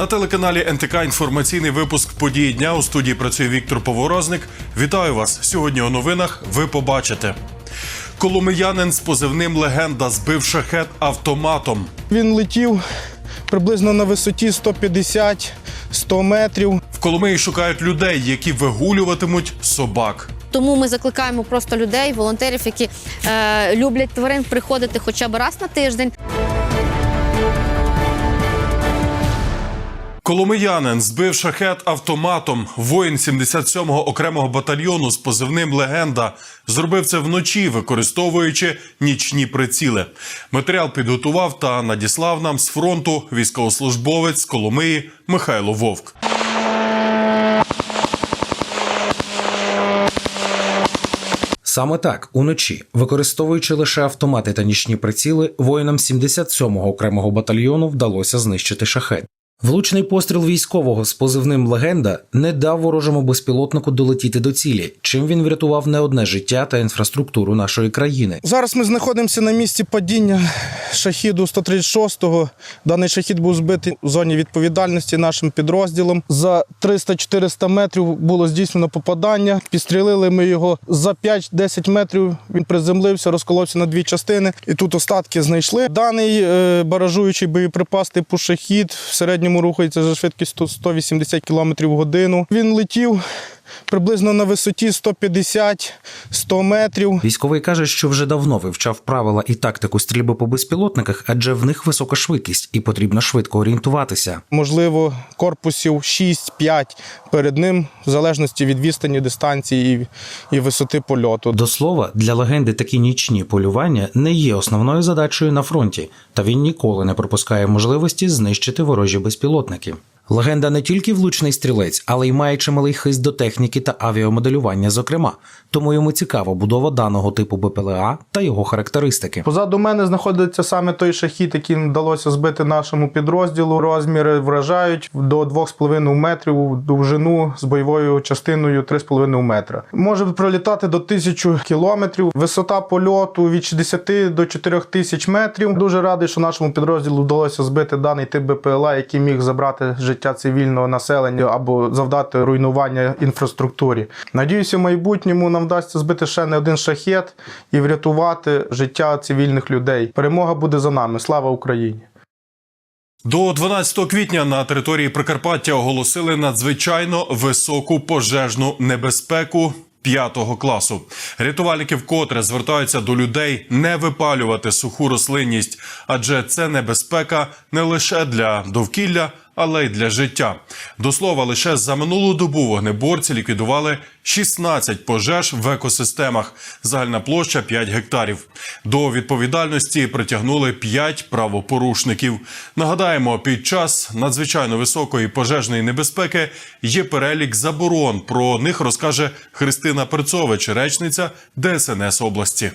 На телеканалі НТК інформаційний випуск події дня у студії працює Віктор Поворозник. Вітаю вас сьогодні. У новинах ви побачите. Коломиянин з позивним легенда збив шахет автоматом. Він летів приблизно на висоті 150-100 метрів. В Коломиї шукають людей, які вигулюватимуть собак. Тому ми закликаємо просто людей, волонтерів, які е, люблять тварин, приходити хоча б раз на тиждень. Коломиянин збив шахет автоматом. Воїн 77-го окремого батальйону з позивним Легенда зробив це вночі, використовуючи нічні приціли. Матеріал підготував та надіслав нам з фронту військовослужбовець Коломиї Михайло Вовк. Саме так, уночі, використовуючи лише автомати та нічні приціли, воїнам 77-го окремого батальйону вдалося знищити шахет. Влучний постріл військового з позивним легенда не дав ворожому безпілотнику долетіти до цілі, чим він врятував не одне життя та інфраструктуру нашої країни. Зараз ми знаходимося на місці падіння шахіду 136-го. Даний шахід був збитий у зоні відповідальності нашим підрозділом. За 300-400 метрів було здійснено попадання. Підстрілили ми його за 5-10 метрів. Він приземлився, розколовся на дві частини, і тут остатки знайшли. Даний е, баражуючий боєприпас типу шахід в середньому рухається за швидкістю 180 км в годину. Він летів приблизно на висоті 150-100 метрів. Військовий каже, що вже давно вивчав правила і тактику стрільби по безпілотниках, адже в них висока швидкість і потрібно швидко орієнтуватися. можливо, корпусів 6-5 перед ним, в залежності від відстані, дистанції і, і висоти польоту. До слова, для легенди такі нічні полювання не є основною задачею на фронті, та він ніколи не пропускає можливості знищити ворожі безпілотники. Легенда не тільки влучний стрілець, але й має чималий хист до техніки та авіамоделювання, зокрема, тому йому цікава будова даного типу БПЛА та його характеристики. Позаду мене знаходиться саме той шахід, який вдалося збити нашому підрозділу. Розміри вражають до 2,5 метрів довжину з бойовою частиною 3,5 метра. Може пролітати до 1000 кілометрів. Висота польоту від 60 до 4000 метрів. Дуже радий, що нашому підрозділу вдалося збити даний тип БПЛА, який міг забрати життя цивільного населення або завдати руйнування інфраструктурі. Надіюся, в майбутньому нам вдасться збити ще не один шахет і врятувати життя цивільних людей. Перемога буде за нами. Слава Україні! До 12 квітня на території Прикарпаття оголосили надзвичайно високу пожежну небезпеку. П'ятого класу рятувальники вкотре звертаються до людей не випалювати суху рослинність, адже це небезпека не лише для довкілля, але й для життя. До слова, лише за минулу добу вогнеборці ліквідували 16 пожеж в екосистемах. Загальна площа 5 гектарів. До відповідальності притягнули 5 правопорушників. Нагадаємо, під час надзвичайно високої пожежної небезпеки є перелік заборон. Про них розкаже Христина Перцович, речниця ДСНС області.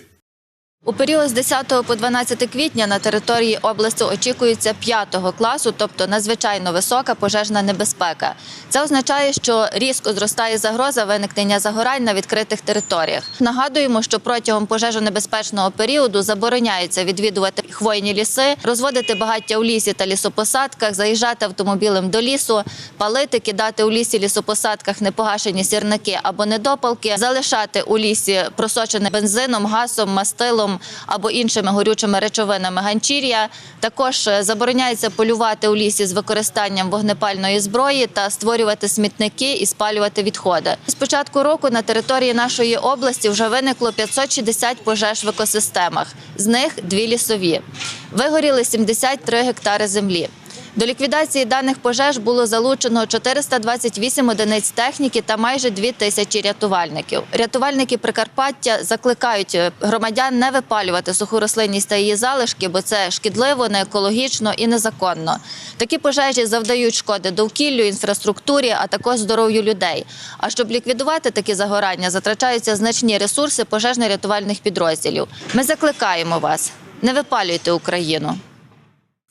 У період з 10 по 12 квітня на території області очікується 5 класу, тобто надзвичайно висока пожежна небезпека. Це означає, що різко зростає загроза виникнення загорань на відкритих територіях. Нагадуємо, що протягом пожежонебезпечного періоду забороняється відвідувати хвойні ліси, розводити багаття у лісі та лісопосадках, заїжджати автомобілем до лісу, палити, кидати у лісі лісопосадках непогашені сірники або недопалки, залишати у лісі просочене бензином, газом, мастилом або іншими горючими речовинами ганчір'я. Також е, забороняється полювати у лісі з використанням вогнепальної зброї та створювати смітники і спалювати відходи. З початку року на території нашої області вже виникло 560 пожеж в екосистемах, з них дві лісові. Вигоріли 73 гектари землі. До ліквідації даних пожеж було залучено 428 одиниць техніки та майже 2 тисячі рятувальників. Рятувальники Прикарпаття закликають е, громадян не випалювати суху рослинність та її залишки, бо це шкідливо, не екологічно і незаконно. Такі пожежі завдають шкоди довкіллю, інфраструктурі, а також здоров'ю людей. А щоб ліквідувати такі загорання, затрачаються значні ресурси пожежно-рятувальних підрозділів. Ми закликаємо вас: не випалюйте Україну.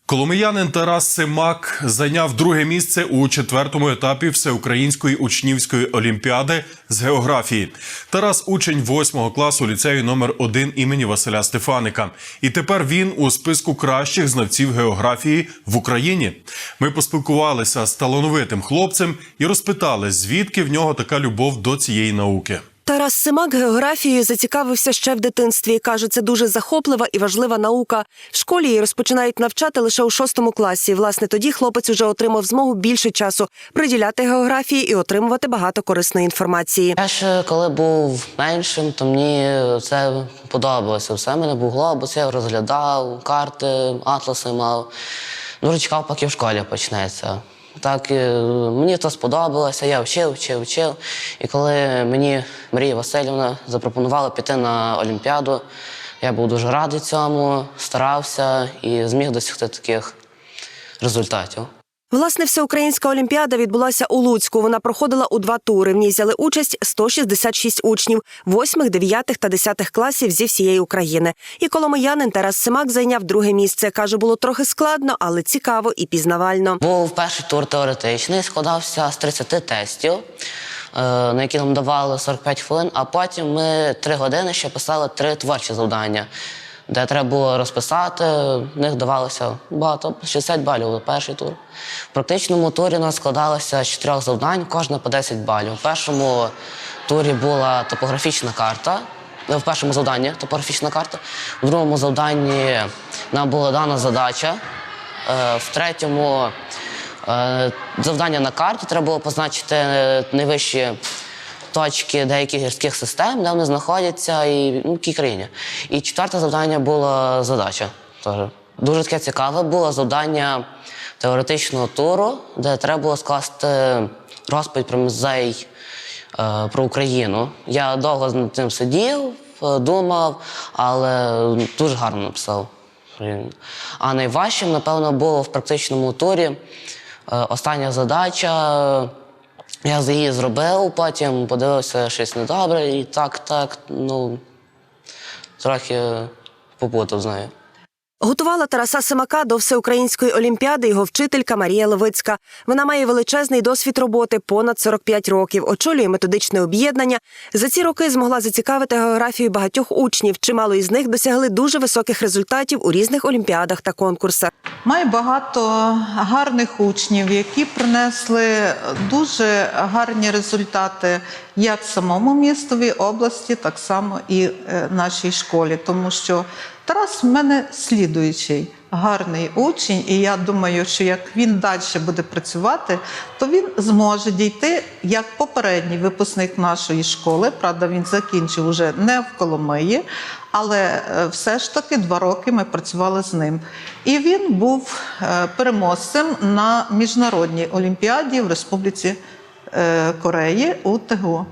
Коломиянин Тарас Симак зайняв друге місце у четвертому етапі всеукраїнської учнівської олімпіади з географії. Тарас учень восьмого класу ліцею номер 1 імені Василя Стефаника. І тепер він у списку кращих знавців географії в Україні. Ми поспілкувалися з талановитим хлопцем і розпитали, звідки в нього така любов до цієї науки. Тарас Симак географією зацікавився ще в дитинстві. каже, це дуже захоплива і важлива наука. В школі її розпочинають навчати лише у шостому класі. Власне, тоді хлопець уже отримав змогу більше часу приділяти географії і отримувати багато корисної інформації. Я ще коли був меншим, то мені це подобалося. Все мене був глобус, я розглядав, карти, атласи мав. Дуже чекав, поки в школі почнеться. Так е, мені то сподобалося, я вчив, вчив, вчив. І коли мені Марія Васильівна запропонувала піти на Олімпіаду, я був дуже радий цьому, старався і зміг досягти таких результатів. Власне, всеукраїнська олімпіада відбулася у Луцьку. Вона проходила у два тури. В ній взяли участь 166 учнів, 8, 9 та 10 класів зі всієї України. І коломиянин Тарас Симак зайняв друге місце. каже, було трохи складно, але цікаво і пізнавально. Був перший тур теоретичний, складався з 30 тестів, е, на які нам давали 45 хвилин, а потім ми три години ще писали три творчі завдання, де треба було розписати. В них давалося багато, 60 балів був перший тур. В практичному турі у нас складалося з чотирьох завдань, кожне по 10 балів. У першому турі була топографічна карта. В першому завданні топографічна карта, в другому завданні нам була дана задача. Е, В третьому е, завдання на карті треба було позначити е, найвищі точки деяких гірських систем, де вони знаходяться, і ну, якій країні. І четверте завдання було задача. Теж. Дуже таке цікаве було завдання теоретичного туру, де треба було скласти розповідь про музей е, про Україну. Я довго над цим сидів, е, думав, але дуже гарно написав. А найважчим, напевно, було в практичному турі. Е, Остання задача. Я її зробив, потім подивився щось недобре, і так, так, ну, трохи попутав з нею. Готувала Тараса Симака до всеукраїнської олімпіади його вчителька Марія Левицька. Вона має величезний досвід роботи понад 45 років, очолює методичне об'єднання. За ці роки змогла зацікавити географію багатьох учнів. Чимало із них досягли дуже високих результатів у різних олімпіадах та конкурсах. Має багато гарних учнів, які принесли дуже гарні результати як самому містові області, так само і е, нашій школі. Тому що Тарас в мене слідуючий гарний учень, і я думаю, що як він далі буде працювати, то він зможе дійти як попередній випускник нашої школи. Правда, він закінчив уже не в Коломиї, але е, все ж таки два роки ми працювали з ним. І він був е, переможцем на міжнародній олімпіаді в Республіці е, Кореї у ТГУ.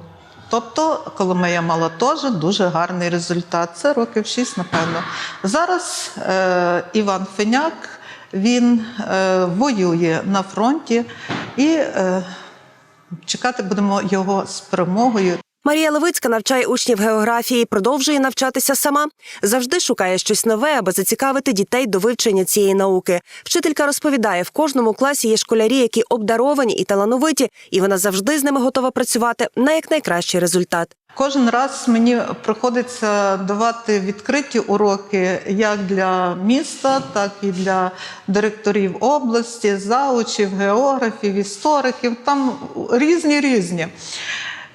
Тобто Коломия мала теж дуже гарний результат. Це років шість, напевно. Зараз е, Іван Феняк він е, воює на фронті і е, чекати будемо його з перемогою. Марія Левицька навчає учнів географії, продовжує навчатися сама. Завжди шукає щось нове, аби зацікавити дітей до вивчення цієї науки. Вчителька розповідає, в кожному класі є школярі, які обдаровані і талановиті, і вона завжди з ними готова працювати на якнайкращий результат. Кожен раз мені приходиться давати відкриті уроки як для міста, так і для директорів області, заучів, географів, істориків. Там різні різні.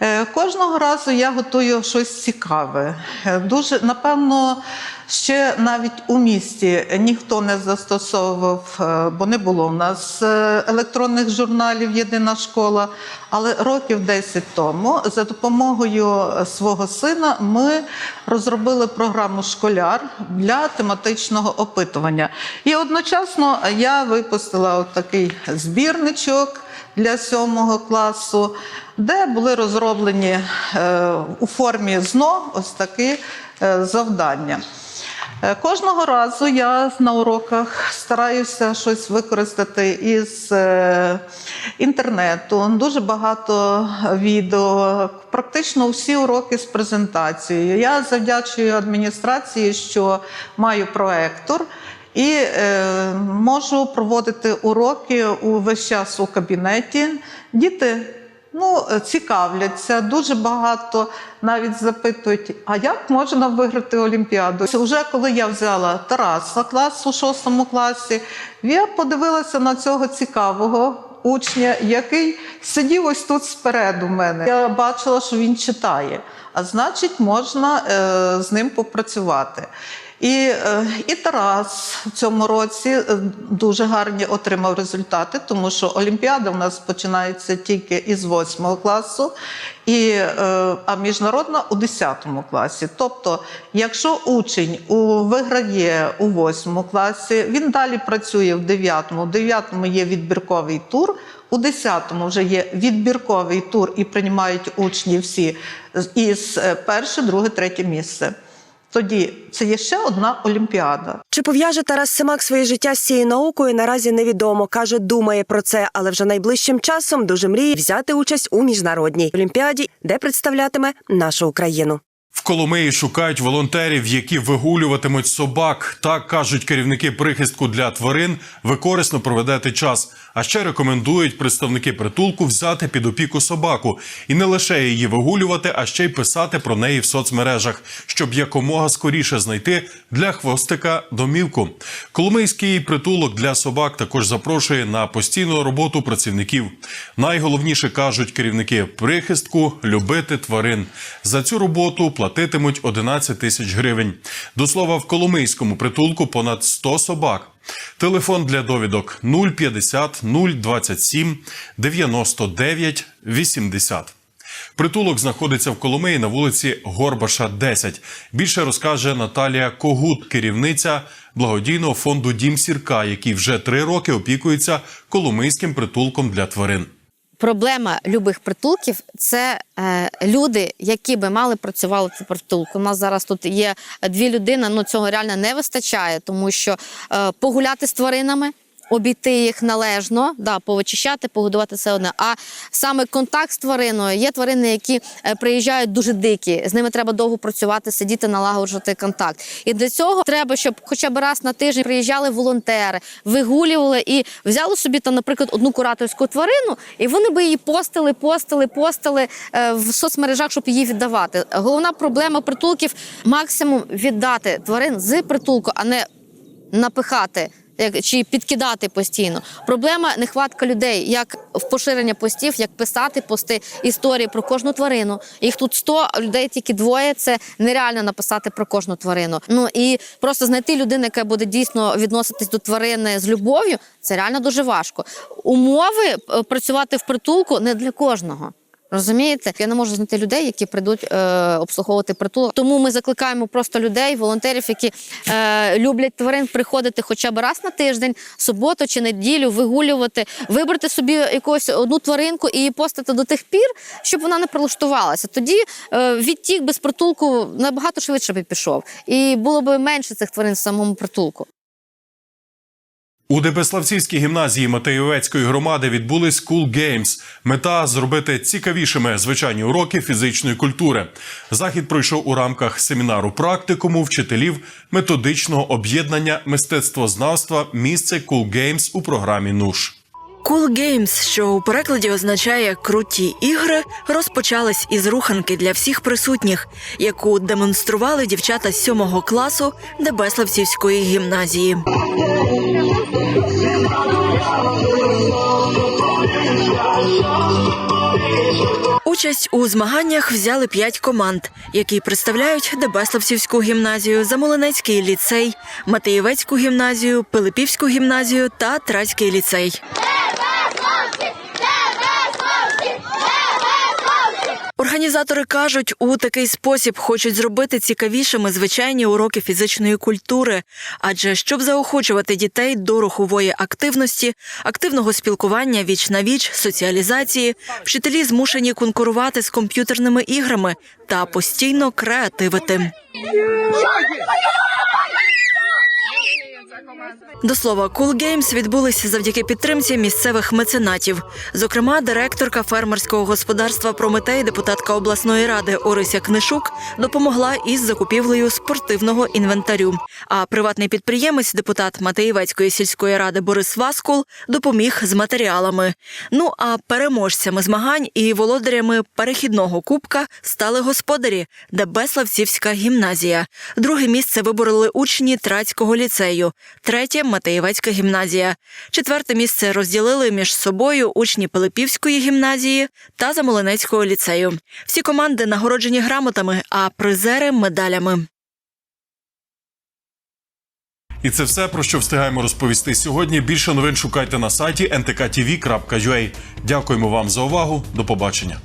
Е, Кожного разу я готую щось цікаве. Е, Дуже напевно, ще навіть у місті ніхто не застосовував, е, бо не було в нас е, електронних журналів Єдина школа. Але років 10 тому за допомогою свого сина ми розробили програму Школяр для тематичного опитування. І одночасно я випустила такий збірничок для сьомого класу, де були розроблені е, у формі ЗНО ось такі завдання. Е, Кожного разу я на уроках стараюся щось використати із е, інтернету. Дуже багато відео, практично всі уроки з презентацією. Я завдячую адміністрації, що маю проектор. І е, можу проводити уроки у весь час у кабінеті. Діти ну, е, цікавляться, дуже багато навіть запитують, а як можна виграти Олімпіаду? Вже коли я взяла Тараса клас у шостому класі, я подивилася на цього цікавого учня, який сидів ось тут спереду мене. Я бачила, що він читає, а значить, можна е, з ним попрацювати. І, е, і Тарас в цьому році е, дуже гарні отримав результати, тому що Олімпіада в нас починається тільки із 8 класу, і, е, а міжнародна у 10 класі. Тобто, якщо учень у, виграє у 8 класі, він далі працює в 9, в 9 є відбірковий тур. У 10-му вже є відбірковий тур і приймають учні всі із перше, друге, третє місце. Тоді це є ще одна олімпіада. Чи пов'яже Тарас Семак своє життя з цією наукою, наразі невідомо. Каже, думає про це, але вже найближчим часом дуже мріє взяти участь у міжнародній олімпіаді, де представлятиме нашу Україну. Коломиї шукають волонтерів, які вигулюватимуть собак. Так кажуть керівники прихистку для тварин. Ви корисно проведете час. А ще рекомендують представники притулку взяти під опіку собаку і не лише її вигулювати, а ще й писати про неї в соцмережах, щоб якомога скоріше знайти для хвостика домівку. Коломийський притулок для собак також запрошує на постійну роботу працівників. Найголовніше кажуть керівники прихистку любити тварин. За цю роботу платитимуть 11 тисяч гривень. До слова, в Коломийському притулку понад 100 собак. Телефон для довідок 050 027 99 80. Притулок знаходиться в Коломиї на вулиці Горбаша, 10. Більше розкаже Наталія Когут, керівниця благодійного фонду Дім Сірка, який вже три роки опікується Коломийським притулком для тварин. Проблема любих притулків це е, люди, які би мали працювати в притулку. У нас зараз тут є дві людини, ну цього реально не вистачає, тому що е, погуляти з тваринами. Обійти їх належно, да, повичищати, погодувати все одне. А саме контакт з твариною є тварини, які е, приїжджають дуже дикі. З ними треба довго працювати, сидіти, налагоджувати контакт. І для цього треба, щоб хоча б раз на тиждень приїжджали волонтери, вигулювали і взяли собі там, наприклад, одну кураторську тварину, і вони би її постили, постили, постили е, в соцмережах, щоб її віддавати. Головна проблема притулків максимум віддати тварин з притулку, а не напихати. Як чи підкидати постійно проблема нехватка людей, як в поширення постів, як писати пости історії про кожну тварину. Їх тут 100, а людей тільки двоє. Це нереально написати про кожну тварину. Ну і просто знайти людину, яка буде дійсно відноситись до тварини з любов'ю. Це реально дуже важко. Умови е, працювати в притулку не для кожного. Розумієте, я не можу знайти людей, які прийдуть е, обслуговувати притулок. Тому ми закликаємо просто людей, волонтерів, які е, люблять тварин, приходити хоча б раз на тиждень, суботу чи неділю, вигулювати, вибрати собі якусь одну тваринку і постати до тих пір, щоб вона не прилаштувалася. Тоді е, відтік без притулку набагато швидше би пішов, і було б менше цих тварин в самому притулку. У Дебеславцівській гімназії Матеєвецької громади відбулись Cool Games. Мета зробити цікавішими звичайні уроки фізичної культури. Захід пройшов у рамках семінару практикуму вчителів методичного об'єднання мистецтвознавства місце Cool Games у програмі НУШ. Cool Games, що у перекладі означає круті ігри, розпочались із руханки для всіх присутніх, яку демонстрували дівчата сьомого класу Дебеславцівської гімназії. Участь у змаганнях взяли п'ять команд, які представляють Дебеславцівську гімназію, Замолинецький ліцей, Матеєвецьку гімназію, Пилипівську гімназію та Трацький ліцей. Організатори кажуть, у такий спосіб хочуть зробити цікавішими звичайні уроки фізичної культури, адже щоб заохочувати дітей до рухової активності, активного спілкування віч на віч, соціалізації, вчителі змушені конкурувати з комп'ютерними іграми та постійно креативити. До слова, Cool Games відбулися завдяки підтримці місцевих меценатів. Зокрема, директорка фермерського господарства Прометей, депутатка обласної ради Орися Книшук, допомогла із закупівлею спортивного інвентарю. А приватний підприємець, депутат Матеєвецької сільської ради Борис Васкул, допоміг з матеріалами. Ну а переможцями змагань і володарями перехідного кубка стали господарі Дебеславцівська гімназія. Друге місце вибороли учні Трацького ліцею, третє Матеєвецька гімназія. Четверте місце розділили між собою учні Пилипівської гімназії та Замолинецького ліцею. Всі команди нагороджені грамотами, а призери медалями. І це все про що встигаємо розповісти сьогодні. Більше новин шукайте на сайті ntktv.ua. Дякуємо вам за увагу. До побачення.